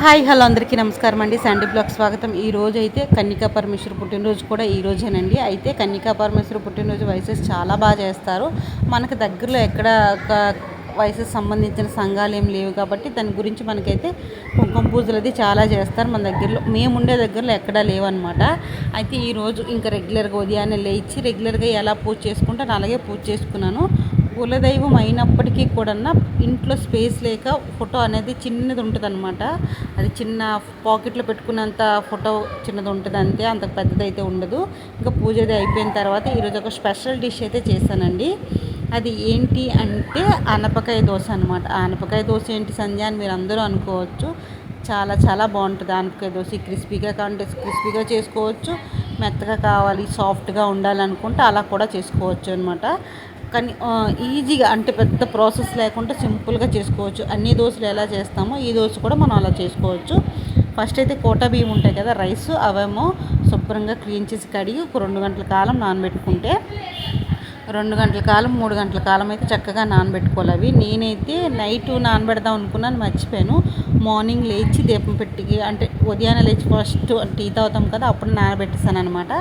Hi hello అందరికీ నమస్కారం అండి. శాండీ బ్లాగ్ స్వాగతం. ఈ రోజు అయితే కన్నికా పరమేశ్వర పుట్టినరోజు కూడా ఈ రోజేనండి. అయితే కన్నికా పరమేశ్వర పుట్టినరోజు వయసెస్ చాలా బాగా చేస్తారు. మనకు దగ్గరలో ఎక్కడ వయసుకు సంబంధించిన సంఘాలు ఏం లేవు కాబట్టి దాని గురించి మనకైతే కుంకుమ పూజలు అది చాలా చేస్తారు. మన దగ్గరలో మేము ఉండే దగ్గరలో ఎక్కడా లేవన్నమాట. అయితే ఈరోజు ఇంకా రెగ్యులర్గా ఉదయాన్నే లేచి రెగ్యులర్గా ఎలా పూజ చేసుకుంటాను అలాగే పూజ చేసుకున్నాను. కులదైవం అయినప్పటికీ కూడా ఇంట్లో స్పేస్ లేక ఫోటో అనేది చిన్నది ఉంటుంది అనమాట అది చిన్న పాకెట్లో పెట్టుకున్నంత ఫోటో చిన్నది ఉంటుంది అంతే అంత పెద్దదైతే ఉండదు. ఇంకా పూజ అది అయిపోయిన తర్వాత ఈరోజు ఒక స్పెషల్ డిష్ అయితే చేశానండి. అది ఏంటి అంటే ఆనపకాయ దోశ అనమాట ఆనపకాయ దోశ ఏంటి సంధ్య అని మీరు అందరూ అనుకోవచ్చు. చాలా చాలా బాగుంటుంది ఆనపకాయ దోశ. క్రిస్పీగా కావాలంటే క్రిస్పీగా చేసుకోవచ్చు. మెత్తగా కావాలి సాఫ్ట్గా ఉండాలనుకుంటే అలా కూడా చేసుకోవచ్చు అనమాట కానీ ఈజీగా అంటే పెద్ద ప్రాసెస్ లేకుండా సింపుల్గా చేసుకోవచ్చు. అన్ని దోశలు ఎలా చేస్తామో ఈ దోశ కూడా మనం అలా చేసుకోవచ్చు. ఫస్ట్ అయితే కోట బియ్యం ఉంటాయి కదా రైస్ అవేమో శుభ్రంగా క్లీన్ చేసి కడిగి ఒక రెండు గంటల కాలం నానబెట్టుకుంటే రెండు గంటల కాలం మూడు గంటల కాలం అయితే చక్కగా నానబెట్టుకోవాలి అవి. నేనైతే నైట్ నానబెడదాం అనుకున్నాను మర్చిపోయాను. మార్నింగ్ లేచి దీపం పెట్టి అంటే ఉదయాన్నే లేచి ఫస్ట్ టీ తాగుతాం కదా అప్పుడు నానబెట్టేసాను అనమాట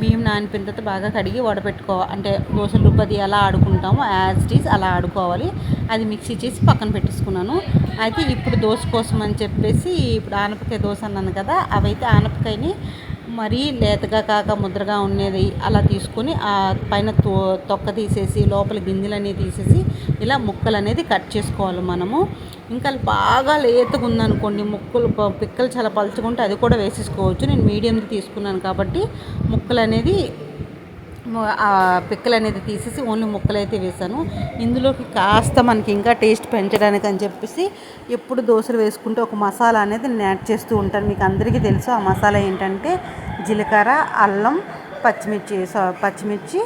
బియ్యం నానిపోయిన తర్వాత బాగా కడిగి వడపెట్టుకోవాలి అంటే దోశల రుబ్బది ఎలా ఆడుకుంటామో. యాజ్ ఇట్ అలా ఆడుకోవాలి. అది మిక్సీ చేసి పక్కన పెట్టేసుకున్నాను. అయితే ఇప్పుడు దోశ కోసం అని చెప్పేసి ఇప్పుడు ఆనపకాయ దోశ అన్నాను కదా అవైతే ఆనపకాయని మరీ లేతగా కాక ముద్రగా ఉండేది. అలా తీసుకొని ఆ పైన తో తొక్క తీసేసి లోపల గింజలన్నీ తీసేసి ఇలా ముక్కలు అనేది కట్ చేసుకోవాలి మనము. ఇంకా బాగా లేతగా ఉందనుకోండి ముక్కలు పిక్కలు చాలా పలుచుకుంటే అది కూడా వేసేసుకోవచ్చు. నేను మీడియంది తీసుకున్నాను కాబట్టి ముక్కలు అనేది పిక్కలు అనేది తీసేసి ఓన్లీ ముక్కలు అయితే వేసాను ఇందులోకి కాస్త మనకి ఇంకా టేస్ట్ పెంచడానికి అని చెప్పేసి ఎప్పుడు దోశలు వేసుకుంటే ఒక మసాలా అనేది నేను యాడ్ చేస్తూ ఉంటాను. మీకు అందరికీ తెలుసు ఆ మసాలా ఏంటంటే జీలకర్ర అల్లం పచ్చిమిర్చి పచ్చిమిర్చి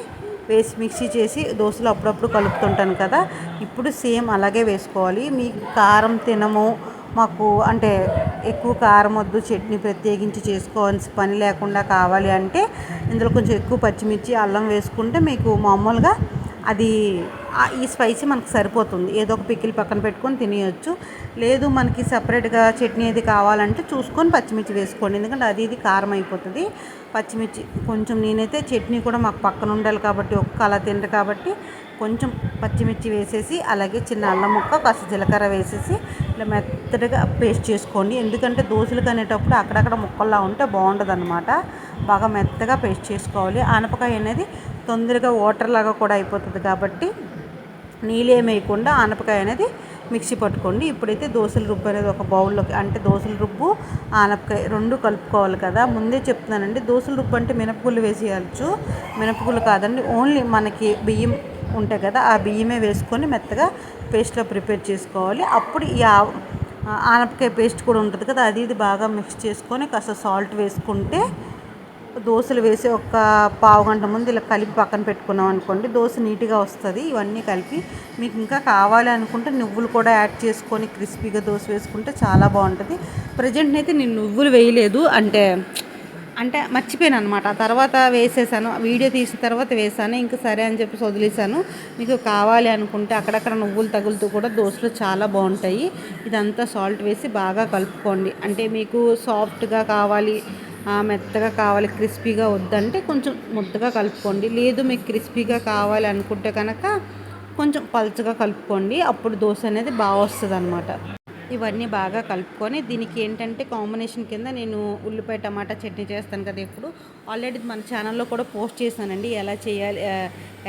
వేసి మిక్సీ చేసి దోశలు అప్పుడప్పుడు కలుపుతుంటాను కదా. ఇప్పుడు సేమ్ అలాగే వేసుకోవాలి. మీకు కారం తినము మాకు అంటే ఎక్కువ కారం వద్దు చట్నీ ప్రత్యేకించి చేసుకోవాల్సిన పని లేకుండా కావాలి అంటే ఇందులో కొంచెం ఎక్కువ పచ్చిమిర్చి అల్లం వేసుకుంటే మీకు మామూలుగా అది ఈ స్పైసీ మనకు సరిపోతుంది. ఏదో ఒక పిక్కిల్ పక్కన పెట్టుకొని తినేయచ్చు. లేదు మనకి సపరేట్గా చట్నీ అది కావాలంటే చూసుకొని పచ్చిమిర్చి వేసుకోండి. ఎందుకంటే అది ఇది కారం అయిపోతుంది. పచ్చిమిర్చి కొంచెం నేనైతే చట్నీ కూడా మాకు పక్కన ఉండాలి కాబట్టి ఒక్క అలా తిండ్రు కాబట్టి కొంచెం పచ్చిమిర్చి వేసేసి అలాగే చిన్న అల్లం ముక్క కాస్త జీలకర్ర వేసేసి ఇట్లా మెత్తగా పేస్ట్ చేసుకోండి. ఎందుకంటే దోశలకు కనేటప్పుడు అక్కడక్కడ ముక్కల్లా ఉంటే బాగుంటుంది అనమాట బాగా మెత్తగా పేస్ట్ చేసుకోవాలి. ఆనపకాయ అనేది తొందరగా వాటర్ లాగా కూడా అయిపోతుంది కాబట్టి నీళ్ళేమేయకుండా ఆనపకాయ అనేది మిక్సీ పట్టుకోండి. ఇప్పుడైతే దోశల రుబ్బు అనేది ఒక బౌల్లోకి అంటే దోశల రుబ్బు ఆనపకాయ రెండు కలుపుకోవాలి కదా. ముందే చెప్తున్నానండి దోశల రుబ్బు అంటే మినపగుళ్ళు వేసేయచ్చు. మినపగుళ్ళు కాదండి ఓన్లీ మనకి బియ్యం ఉంటాయి కదా ఆ బియ్యమే వేసుకొని మెత్తగా పేస్ట్లో ప్రిపేర్ చేసుకోవాలి. అప్పుడు ఈ ఆనపకాయ పేస్ట్ కూడా ఉంటుంది కదా అది ఇది బాగా మిక్స్ చేసుకొని కాస్త సాల్ట్ వేసుకుంటే దోశలు వేసి ఒక పావు గంట ముందు ఇలా కలిపి పక్కన పెట్టుకున్నాం అనుకోండి దోశ నీట్గా వస్తుంది. ఇవన్నీ కలిపి మీకు ఇంకా కావాలి అనుకుంటే నువ్వులు కూడా యాడ్ చేసుకొని క్రిస్పీగా దోశ వేసుకుంటే చాలా బాగుంటుంది. ప్రజెంట్ అయితే నేను నువ్వులు వేయలేదు అంటే అంటే మర్చిపోయాను అనమాట ఆ తర్వాత వేసేసాను. వీడియో తీసిన తర్వాత వేసాను. ఇంకా సరే అని చెప్పి వదిలేసాను. మీకు కావాలి అనుకుంటే అక్కడక్కడ నువ్వులు తగులుతూ కూడా దోశలు చాలా బాగుంటాయి. ఇదంతా సాల్ట్ వేసి బాగా కలుపుకోండి. అంటే మీకు సాఫ్ట్గా కావాలి మెత్తగా కావాలి క్రిస్పీగా వద్దంటే కొంచెం ముద్దగా కలుపుకోండి. లేదు మీకు క్రిస్పీగా కావాలి అనుకుంటే కనుక కొంచెం పలుచగా కలుపుకోండి. అప్పుడు దోశ అనేది బాగా వస్తుంది అనమాట ఇవన్నీ బాగా కలుపుకొని దీనికి ఏంటంటే కాంబినేషన్ కింద నేను ఉల్లిపాయ టమాటా చట్నీ చేస్తాను కదా ఇప్పుడు ఆల్రెడీ మన ఛానల్లో కూడా పోస్ట్ చేశానండి. ఎలా చేయాలి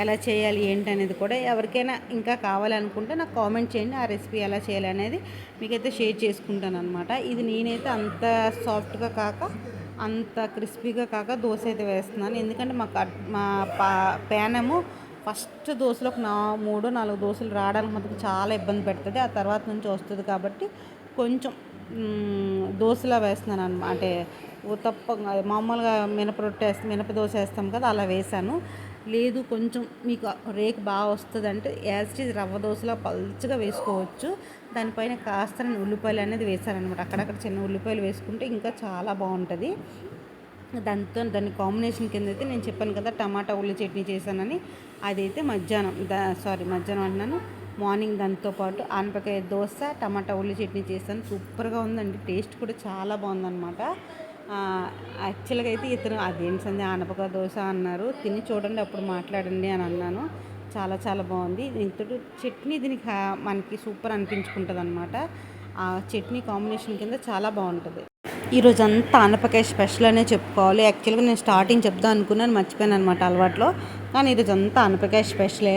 ఎలా చేయాలి ఏంటి అనేది కూడా. ఎవరికైనా ఇంకా కావాలనుకుంటే నాకు కామెంట్ చేయండి ఆ రెసిపీ ఎలా చేయాలి అనేది మీకైతే షేర్ చేసుకుంటాను అనమాట ఇది నేనైతే అంత సాఫ్ట్గా కాక అంత క్రిస్పీగా కాక దోశ అయితే వేస్తున్నాను. ఎందుకంటే మా మా పా ప్యానము ఫస్ట్ దోశలకు నా మూడు నాలుగు దోశలు రావడానికి మాత్రం చాలా ఇబ్బంది పెడుతుంది. ఆ తర్వాత నుంచి వస్తుంది కాబట్టి కొంచెం దోశలా వేస్తున్నాను అనమాట అంటే తప్ప మామూలుగా మినప రొట్టె వేస్తే మినప దోశ వేస్తాం కదా అలా వేసాను లేదు కొంచెం మీకు రేకు బాగా వస్తుంది అంటే యాజ్ రవ్వ దోశలా పల్చగా వేసుకోవచ్చు. దానిపైన కాస్త నేను ఉల్లిపాయలు అనేది వేసాను అనమాట అక్కడక్కడ చిన్న ఉల్లిపాయలు వేసుకుంటే ఇంకా చాలా బాగుంటుంది. దాంతో దాని కాంబినేషన్ కింద అయితే నేను చెప్పాను కదా టమాటా ఉల్లి చట్నీ చేశానని. అదైతే మధ్యాహ్నం దా సారీ మధ్యాహ్నం అంటున్నాను మార్నింగ్ దాంతోపాటు ఆనపకాయ దోశ టమాటా ఉల్లి చట్నీ చేస్తాను సూపర్గా ఉందండి. టేస్ట్ కూడా చాలా బాగుందన్నమాట. యాక్చువల్గా అయితే ఇతను అదేంటి సంది ఆనపకాయ దోశ అన్నారు. తిని చూడండి అప్పుడు మాట్లాడండి అని అన్నాను. చాలా చాలా బాగుంది. దీంతో చట్నీ దీనికి మనకి సూపర్ అనిపించుకుంటుంది అనమాట ఆ చట్నీ కాంబినేషన్ కింద చాలా బాగుంటుంది. ఈరోజు అంతా ఆనపకాయ స్పెషల్ అనే చెప్పుకోవాలి. యాక్చువల్గా నేను స్టార్టింగ్ చెప్దాం అనుకున్నాను మర్చిపోయాను అనమాట అలవాట్లో. కానీ ఈరోజు అంతా ఆనపకాయ స్పెషలే.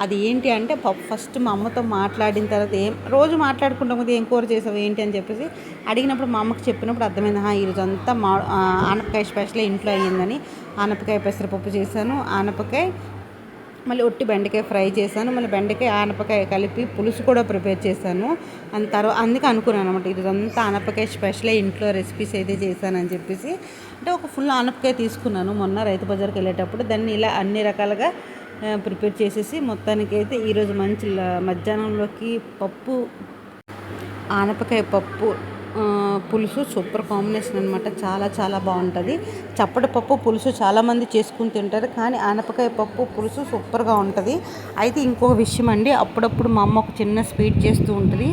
అది ఏంటి అంటే ఫస్ట్ మా అమ్మతో మాట్లాడిన తర్వాత ఏం రోజు మాట్లాడుకుంటాం కదా ఏం కూర చేసావు ఏంటి అని చెప్పేసి అడిగినప్పుడు మా అమ్మకి చెప్పినప్పుడు అర్థమైంది ఈరోజు అంతా మా ఆనపకాయ స్పెషలే ఇంట్లో అయ్యిందని ఆనపకాయ పెసరపప్పు చేశాను ఆనపకాయ మళ్ళీ ఒట్టి బెండకాయ ఫ్రై చేశాను. మళ్ళీ బెండకాయ ఆనపకాయ కలిపి పులుసు కూడా ప్రిపేర్ చేశాను. అంత తర్వాత అందుకే అనుకున్నాను అనమాట ఇదంతా ఆనపకాయ స్పెషల్ ఇంట్లో రెసిపీస్ అయితే చేశానని చెప్పేసి. అంటే ఒక ఫుల్ ఆనపకాయ తీసుకున్నాను మొన్న రైతు బజార్కి వెళ్ళేటప్పుడు. దాన్ని ఇలా అన్ని రకాలుగా ప్రిపేర్ చేసేసి మొత్తానికి అయితే ఈరోజు మంచి మధ్యాహ్నంలోకి పప్పు ఆనపకాయ పప్పు పులుసు సూపర్ కాంబినేషన్ అనమాట చాలా చాలా బాగుంటుంది. చప్పటి పప్పు పులుసు చాలామంది చేసుకుని తింటారు. కానీ ఆనపకాయ పప్పు పులుసు సూపర్గా ఉంటుంది. అయితే ఇంకొక విషయం అండి. అప్పుడప్పుడు మా అమ్మ ఒక చిన్న స్వీట్ చేస్తూ ఉంటుంది.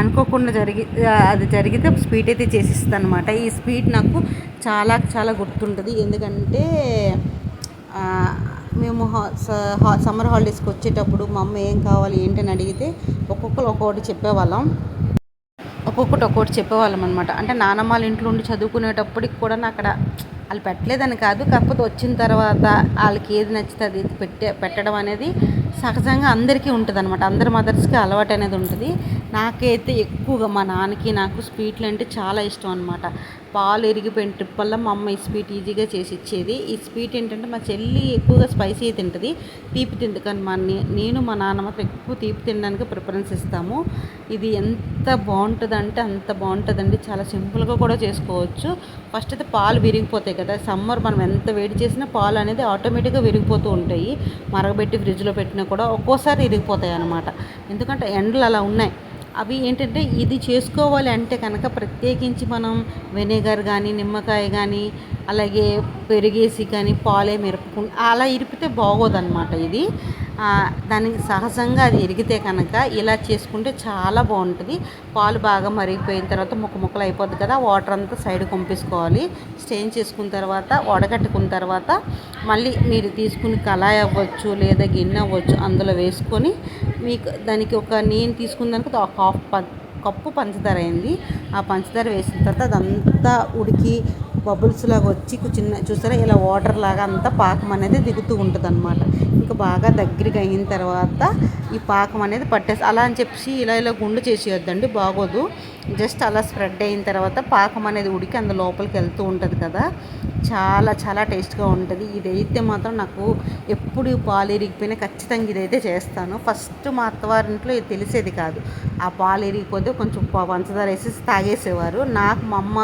అనుకోకుండా జరిగి అది జరిగితే స్వీట్ అయితే చేసిస్తుంది అనమాట ఈ స్వీట్ నాకు చాలా చాలా గుర్తుంటుంది. ఎందుకంటే మేము సమ్మర్ హాలిడేస్కి వచ్చేటప్పుడు మా అమ్మ ఏం కావాలి ఏంటని అడిగితే ఒక్కొక్కరు ఒక్కొక్కటి చెప్పేవాళ్ళం. ఒక్కొక్కటి ఒక్కొక్కటి చెప్పేవాళ్ళం అనమాట అంటే నానమ్మ వాళ్ళ ఇంట్లో ఉండి చదువుకునేటప్పటికి కూడా నాకు అక్కడ వాళ్ళు పెట్టలేదని కాదు కాకపోతే వచ్చిన తర్వాత వాళ్ళకి ఏది నచ్చితే అది పెట్టే పెట్టడం అనేది సహజంగా అందరికీ ఉంటుంది అనమాట అందరి మదర్స్కి అలవాటు అనేది ఉంటుంది. నాకైతే ఎక్కువగా మా నాన్నకి నాకు స్వీట్లు అంటే చాలా ఇష్టం అనమాట పాలు ఎరిగిపోయిన ట్రిప్ వల్ల మా అమ్మ ఈ స్వీట్ ఈజీగా చేసి ఇచ్చేది. ఈ స్వీట్ ఏంటంటే మా చెల్లి ఎక్కువగా స్పైసీ తింటుంది. తీపి తింటుంది కానీ మా నే- నేను మా నాన్నమ్మ ఎక్కువ తీపి తినడానికి ప్రిఫరెన్స్ ఇస్తాము. ఇది ఎంత బాగుంటుంది అంటే అంత బాగుంటుందండి. చాలా సింపుల్గా కూడా చేసుకోవచ్చు. ఫస్ట్ అయితే పాలు విరిగిపోతాయి కదా. సమ్మర్ మనం ఎంత వేడి చేసినా పాలు అనేది ఆటోమేటిక్గా విరిగిపోతూ ఉంటాయి. మరగబెట్టి ఫ్రిడ్జ్లో పెట్టినా కూడా ఒక్కోసారి విరిగిపోతాయి అన్నమాట. ఎందుకంటే ఎండలు అలా ఉన్నాయి. అవి ఏంటంటే ఇది చేసుకోవాలి అంటే కనుక ప్రత్యేకించి మనం వెనిగర్ కానీ నిమ్మకాయ కానీ అలాగే పెరిగేసి కానీ పాలే మిరపకు అలా ఇరిపితే బాగోదన్నమాట ఇది. దానికి సహజంగా అది ఎరిగితే కనుక ఇలా చేసుకుంటే చాలా బాగుంటుంది. పాలు బాగా మరిగిపోయిన తర్వాత ముక్క ముక్కలు అయిపోద్ది కదా వాటర్ అంతా సైడ్ పంపించుకోవాలి స్టెయిన్ చేసుకున్న తర్వాత వడగట్టుకున్న తర్వాత మళ్ళీ మీరు తీసుకుని కళాయి అవ్వచ్చు లేదా గిన్నె అవ్వచ్చు అందులో వేసుకొని మీకు దానికి ఒక నేను తీసుకున్న దానికి ఒక హాఫ్ ప- కప్పు పంచదార అయింది. ఆ పంచదార వేసిన తర్వాత అదంతా ఉడికి బబుల్స్ లాగా వచ్చి చిన్న చూసారా? ఇలా వాటర్ లాగా అంతా పాకం అనేది దిగుతూ ఉంటుంది అనమాట ఇంకా బాగా దగ్గరికి అయిన తర్వాత ఈ పాకం అనేది పట్టేసి అలా అని చెప్పి ఇలా ఇలా గుండు చేసేయొద్దండి బాగోదు. జస్ట్ అలా స్ప్రెడ్ అయిన తర్వాత పాకం అనేది ఉడికి అందు లోపలికి వెళ్తూ ఉంటుంది కదా. చాలా చాలా టేస్ట్గా ఉంటుంది. ఇదైతే మాత్రం నాకు ఎప్పుడు పాలు ఇరిగిపోయినా ఖచ్చితంగా ఇదైతే చేస్తాను. ఫస్ట్ మా అత్తవారింట్లో ఇది తెలిసేది కాదు. ఆ పాలు ఇరిగిపోతే కొంచెం పంచదార వేసేసి తాగేసేవారు. నాకు మా అమ్మ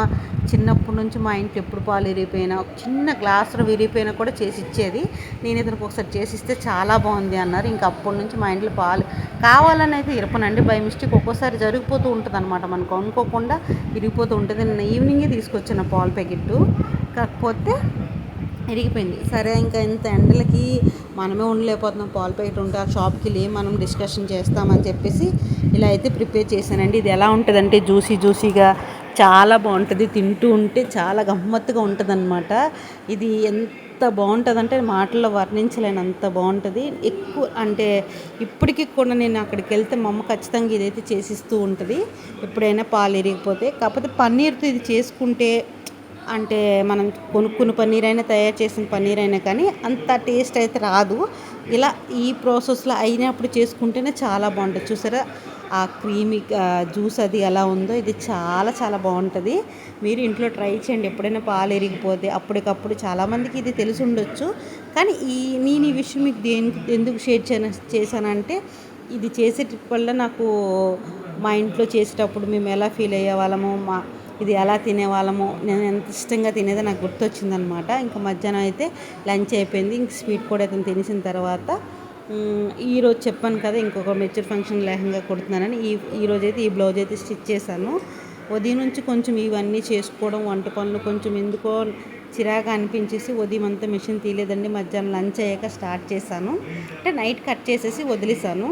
చిన్నప్పటి నుంచి మా ఇంట్లో ఎప్పుడు పాలు విరిగిపోయినా చిన్న గ్లాసులో విరిగిపోయినా కూడా చేసి ఇచ్చేది. నేను ఇతనికి ఒకసారి చేసి ఇస్తే చాలా బాగుంది అన్నారు. ఇంకా అప్పటి నుంచి మా ఇంట్లో పాలు కావాలని అయితే ఇరపనండి బై మిస్టేక్ ఒక్కోసారి జరిగిపోతూ ఉంటుంది అనమాట మనకు. అనుకోకుండా విరిగిపోతూ ఉంటుంది. నేను ఈవినింగే తీసుకొచ్చిన పాలు ప్యాకెట్ కాకపోతే ఇరిగిపోయింది సరే ఇంకా ఇంత ఎండలకి మనమే ఉండలేకపోతున్నాం. పాలు ప్యాకెట్ ఉంటే ఆ షాప్కి వెళ్ళి మనం డిస్కషన్ చేస్తామని చెప్పేసి ఇలా అయితే ప్రిపేర్ చేశానండి. ఇది ఎలా ఉంటుందంటే జ్యూసీ జ్యూసీగా చాలా బాగుంటుంది. తింటూ ఉంటే చాలా గమ్మత్తుగా ఉంటుంది ఇది ఎంత బాగుంటుందంటే మాటల్లో వర్ణించలేనంత బాగుంటుంది. ఎక్కువ అంటే ఇప్పటికీ కూడా నేను అక్కడికి వెళ్తే మా అమ్మ ఖచ్చితంగా ఇదైతే చేసిస్తూ ఉంటుంది. ఎప్పుడైనా పాలు ఇరిగిపోతే. కాకపోతే పన్నీర్తో ఇది చేసుకుంటే అంటే మనం కొనుక్కున్న పన్నీర్ అయినా తయారు చేసిన పన్నీర్ అయినా కానీ అంత టేస్ట్ అయితే రాదు. ఇలా ఈ ప్రాసెస్లో అయినప్పుడు చేసుకుంటేనే చాలా బాగుంటుంది. చూసారా? ఆ క్రీమీ జ్యూస్ అది ఎలా ఉందో ఇది చాలా చాలా బాగుంటుంది. మీరు ఇంట్లో ట్రై చేయండి. ఎప్పుడైనా పాలు ఎరిగిపోతే అప్పటికప్పుడు చాలామందికి ఇది తెలిసి ఉండొచ్చు. కానీ ఈ నేను ఈ విషయం మీకు దేనికి ఎందుకు షేర్ చేశానంటే ఇది చేసే ట్రిప్ వల్ల నాకు మా ఇంట్లో చేసేటప్పుడు మేము ఎలా ఫీల్ అయ్యే వాళ్ళము మా ఇది ఎలా తినేవాళ్ళము నేను ఎంత ఇష్టంగా తినేది నాకు గుర్తొచ్చిందనమాట. ఇంకా మధ్యాహ్నం అయితే లంచ్ అయిపోయింది. ఇంక స్వీట్ కూడా అయితే తినేసిన తర్వాత ఈరోజు చెప్పాను కదా ఇంకొక మెచ్యూర్ ఫంక్షన్ లెహంగా కుడుతున్నానని. ఈ ఈరోజు అయితే ఈ బ్లౌజ్ అయితే స్టిచ్ చేశాను. ఉదయం నుంచి కొంచెం ఇవన్నీ చేసుకోవడం వంట పనులు కొంచెం ఎందుకో చిరాగా అనిపించేసి ఉదయం అంతా మిషన్ తీయలేదండి. మధ్యాహ్నం లంచ్ అయ్యాక స్టార్ట్ చేశాను. అంటే నైట్ కట్ చేసేసి వదిలేసాను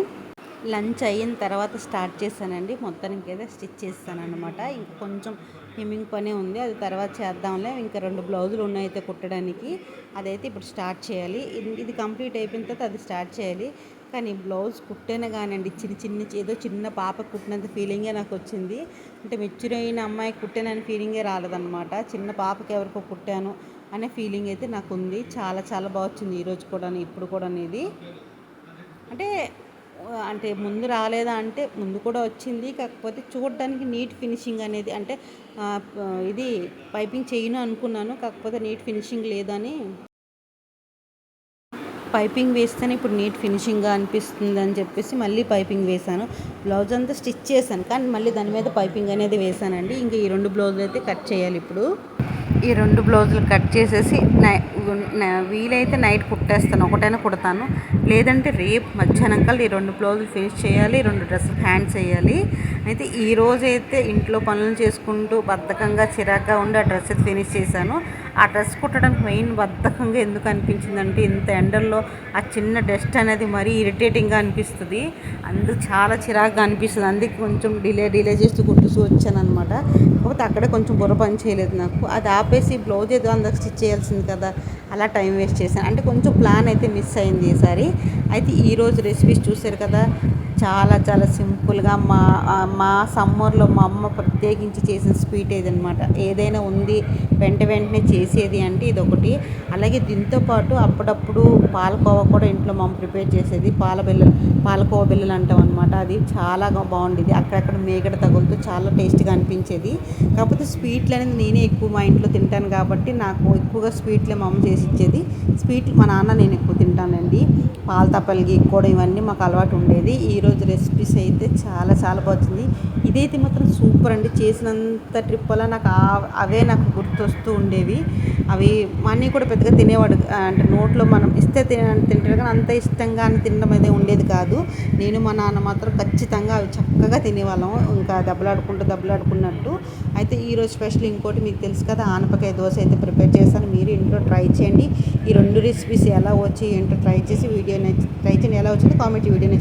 లంచ్ అయిన తర్వాత స్టార్ట్ చేశానండి. మొత్తానికి అయితే స్టిచ్ చేస్తాను అనమాట ఇంకా కొంచెం హెమ్మింగ్ పనే ఉంది. అది తర్వాత చేద్దాంలే. ఇంకా రెండు బ్లౌజులు ఉన్నాయి అయితే కుట్టడానికి. అదైతే ఇప్పుడు స్టార్ట్ చేయాలి. ఇది ఇది కంప్లీట్ అయిపోయిన తర్వాత అది స్టార్ట్ చేయాలి. కానీ బ్లౌజ్ కుట్టేనే కానివ్వండి చిన్న చిన్న ఏదో చిన్న పాప కుట్టినంత ఫీలింగే నాకు వచ్చింది అంటే మెచ్యూర్ అయిన అమ్మాయి కుట్టానని ఫీలింగే రాలేదన్నమాట. చిన్న పాపకి ఎవరికో కుట్టాను అనే ఫీలింగ్ అయితే నాకు ఉంది చాలా చాలా బాగా వచ్చింది ఈరోజు కూడా ఇప్పుడు కూడా ఇది. అంటే అంటే ముందు రాలేదా అంటే ముందు కూడా వచ్చింది. కాకపోతే చూడడానికి నీట్ ఫినిషింగ్ అనేది అంటే ఇది పైపింగ్ చేయను అనుకున్నాను. కాకపోతే నీట్ ఫినిషింగ్ లేదని. పైపింగ్ వేస్తేనే ఇప్పుడు నీట్ ఫినిషింగ్గా అనిపిస్తుంది అని చెప్పేసి మళ్ళీ పైపింగ్ వేశాను. బ్లౌజ్ అంతా స్టిచ్ చేశాను. కానీ మళ్ళీ దాని మీద పైపింగ్ అనేది వేశానండి. ఇంకా ఈ రెండు బ్లౌజులు అయితే కట్ చేయాలి ఇప్పుడు. ఈ రెండు బ్లౌజులు కట్ చేసేసి నై వీలైతే నైట్ కుట్టేస్తాను. ఒకటైనా కుడతాను. లేదంటే రేపు మధ్యాహ్నం కల్లా ఈ రెండు బ్లౌజులు ఫినిష్ చేయాలి రెండు డ్రెస్సులు హ్యాండ్స్ వేయాలి అయితే ఈ రోజైతే ఇంట్లో పనులు చేసుకుంటూ బద్ధకంగా చిరాగ్గా ఉండి ఆ డ్రెస్ ఫినిష్ చేశాను. ఆ డ్రెస్ కుట్టడానికి మెయిన్ బద్ధకంగా ఎందుకు అనిపించిందంటే ఇంత ఎండల్లో ఆ చిన్న డస్ట్ అనేది మరీ ఇరిటేటింగ్గా అనిపిస్తుంది. అందుకు చాలా చిరాగ్గా అనిపిస్తుంది. అందుకే కొంచెం డిలే డిలే చేస్తూ కుట్టుతూ వచ్చానమాట కాకపోతే అక్కడే కొంచెం బుర్ర పని చేయలేదు నాకు. అది ఆపేసి బ్లౌజ్ ఏదో అందరికి స్టిచ్ చేయాల్సింది కదా అలా టైం వేస్ట్ చేశాను. అంటే కొంచెం ప్లాన్ అయితే మిస్ అయింది ఈసారి అయితే ఈరోజు రెసిపీస్ చూశారు కదా చాలా చాలా సింపుల్గా మా మా సమ్మర్లో మా అమ్మ ప్రత్యేకించి చేసిన స్వీట్ ఏదనమాట ఏదైనా ఉంది వెంట వెంటనే చేసేది అంటే ఇదొకటి. అలాగే దీంతో పాటు అప్పుడప్పుడు పాలకోవా కూడా ఇంట్లో మా అమ్మ ప్రిపేర్ చేసేది. పాల బిల్లలు పాలకోవా బిల్లలు అంటాం అనమాట అది చాలా బాగుండేది. అక్కడక్కడ మేగడ తగులుతూ చాలా టేస్ట్గా అనిపించేది. కాకపోతే స్వీట్లు అనేది నేనే ఎక్కువ మా ఇంట్లో తింటాను కాబట్టి నాకు ఎక్కువగా స్వీట్లే మా అమ్మ చేసి ఇచ్చేది. స్వీట్లు మా నాన్న నేను ఎక్కువ తింటానండి. పాల తప్పలకి కూడా ఇవన్నీ మాకు అలవాటు ఉండేది. ఈరోజు రెసిపీస్ అయితే చాలా చాలా బాగుంది. ఇదైతే మాత్రం సూపర్ అండి. చేసినంత ట్రిప్ వల్ల నాకు అవే నాకు గుర్తొస్తూ ఉండేవి. అవి మనీ కూడా పెద్దగా తినేవాడు అంటే నోట్లో మనం ఇస్తే తిన తింటాడు కానీ అంత ఇష్టంగా అని తినడం అయితే ఉండేది కాదు. నేను మా నాన్న మాత్రం ఖచ్చితంగా అవి చక్కగా తినేవాళ్ళం. ఇంకా దెబ్బలాడుకుంటూ దెబ్బలాడుకున్నట్టు. అయితే ఈరోజు స్పెషల్ ఇంకోటి మీకు తెలుసు కదా ఆనపకాయ దోశ అయితే ప్రిపేర్ చేస్తాను మీరు ఇంట్లో ట్రై చేయండి. ఈ రెండు రెసిపీస్ ఎలా వచ్చి ఏంటో ట్రై చేసి వీడియో ట్రై చేయండి. ఎలా వచ్చిందో కామెంట్ వీడియో